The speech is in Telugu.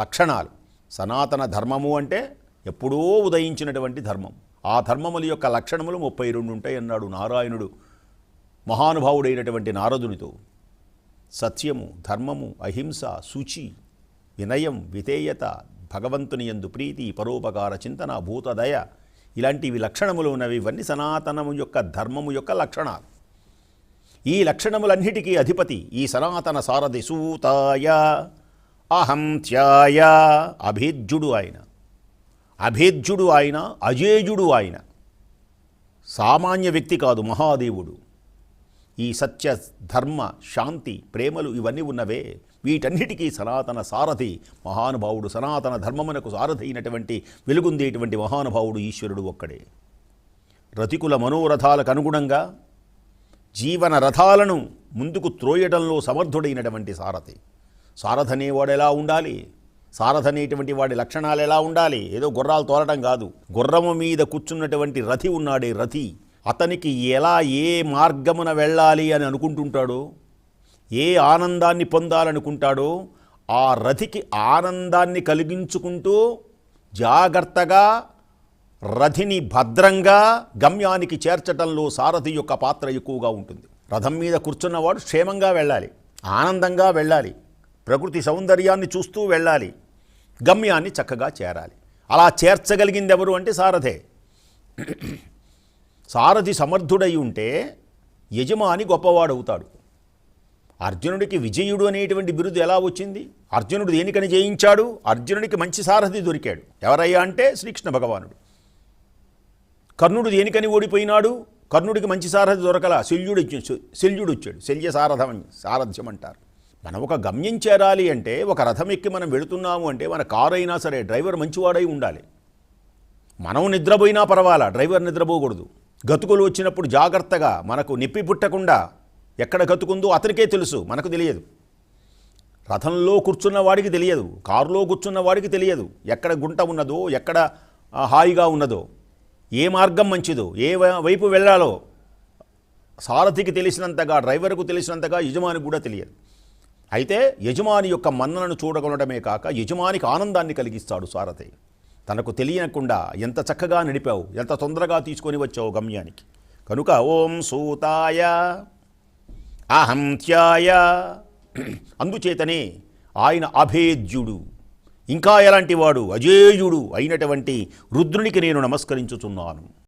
లక్షణాలు. సనాతన ధర్మము అంటే ఎప్పుడో ఉదయించినటువంటి ధర్మం. ఆ ధర్మముల యొక్క లక్షణములు ముప్పై రెండు ఉంటాయి అన్నాడు నారాయణుడు. మహానుభావుడైనటువంటి నారదునితో. సత్యము ధర్మము అహింస శుచి వినయం విధేయత భగవంతుని యందు ప్రీతి పరోపకార చింతన భూతదయ ఇలాంటివి లక్షణములు ఉన్నవి. ఇవన్నీ సనాతనము యొక్క ధర్మము యొక్క లక్షణాలు. ఈ లక్షణములన్నిటికీ అధిపతి ఈ సనాతన సారథి సూతాయ. అహంత్యాయ అభేద్యుడు ఆయన. అభేద్యుడు ఆయన అజేయుడు ఆయన. సామాన్య వ్యక్తి కాదు మహాదేవుడు. ఈ సత్య ధర్మ శాంతి ప్రేమలు ఇవన్నీ ఉన్నవే. వీటన్నిటికీ సనాతన సారథి మహానుభావుడు సనాతన ధర్మమునకు సారథి అయినటువంటి వెలుగుందేటువంటి మహానుభావుడు ఈశ్వరుడు ఒక్కడే. రతికుల మనోరథాలకు అనుగుణంగా జీవన రథాలను ముందుకు త్రోయడంలో సమర్థుడైనటువంటి సారథి. సారథ వాడు ఎలా ఉండాలి? సారథ అనేటువంటి వాడి లక్షణాలు ఎలా ఉండాలి? ఏదో గుర్రాలు తోలటం కాదు. గుర్రము మీద కూర్చున్నటువంటి రథి ఉన్నాడే రథి. అతనికి ఎలా ఏ మార్గమున వెళ్ళాలి అని అనుకుంటుంటాడో ఏ ఆనందాన్ని పొందాలనుకుంటాడో ఆ రథికి ఆనందాన్ని కలిగించుకుంటూ జాగ్రత్తగా రథిని భద్రంగా గమ్యానికి చేర్చటంలో సారథి యొక్క పాత్ర ఎక్కువగా ఉంటుంది. రథం మీద కూర్చున్నవాడు క్షేమంగా వెళ్ళాలి. ఆనందంగా వెళ్ళాలి. ప్రకృతి సౌందర్యాన్ని చూస్తూ వెళ్ళాలి. గమ్యాన్ని చక్కగా చేరాలి. అలా చేర్చగలిగింది ఎవరు అంటే సారథే. సారథి సమర్థుడై ఉంటే యజమాని గొప్పవాడవుతాడు. అర్జునుడికి విజయుడు అనేటువంటి బిరుదు ఎలా వచ్చింది? అర్జునుడు దేనికని జయించాడు? అర్జునుడికి మంచి సారథి దొరికాడు. ఎవరయ్యా అంటే శ్రీకృష్ణ భగవానుడు. కర్ణుడు దేనికని ఓడిపోయినాడు? కర్ణుడికి మంచి సారథి దొరకల? శల్యుడు శల్యుడు వచ్చాడు. శల్య సారథం సారథ్యం అంటారు మనం ఒక గమ్యం చేరాలి అంటే ఒక రథం ఎక్కి మనం వెళుతున్నాము అంటే మన కారు అయినా సరే డ్రైవర్ మంచివాడై ఉండాలి. మనం నిద్రపోయినా పర్వాలా డ్రైవర్ నిద్రపోకూడదు. గతుకులు వచ్చినప్పుడు జాగ్రత్తగా మనకు నిప్పి పుట్టకుండా ఎక్కడ గతుకుందో అతనికే తెలుసు మనకు తెలియదు. రథంలో కూర్చున్న వాడికి తెలియదు కారులో కూర్చున్న వాడికి తెలియదు ఎక్కడ గుంట ఉన్నదో ఎక్కడ హాయిగా ఉన్నదో ఏ మార్గం మంచిదో ఏ వై- వైపు వెళ్ళాలో సారథికి తెలిసినంతగా డ్రైవర్కు తెలిసినంతగా యజమానికి కూడా తెలియదు. అయితే యజమాని యొక్క మన్ననను చూడగలడమే కాక యజమానికి ఆనందాన్ని కలిగిస్తాడు సారథి. తనకు తెలియకుండా ఎంత చక్కగా నడిపావు ఎంత తొందరగా తీసుకొని వచ్చావు గమ్యానికి. కనుక ఓం సూతాయ అహంత్యాయ అందుచేతనే ఆయన అభేద్యుడు. ఇంకా ఎలాంటి వాడు? అజేయుడు అయినటువంటి రుద్రునికి నేను నమస్కరించుచున్నాను.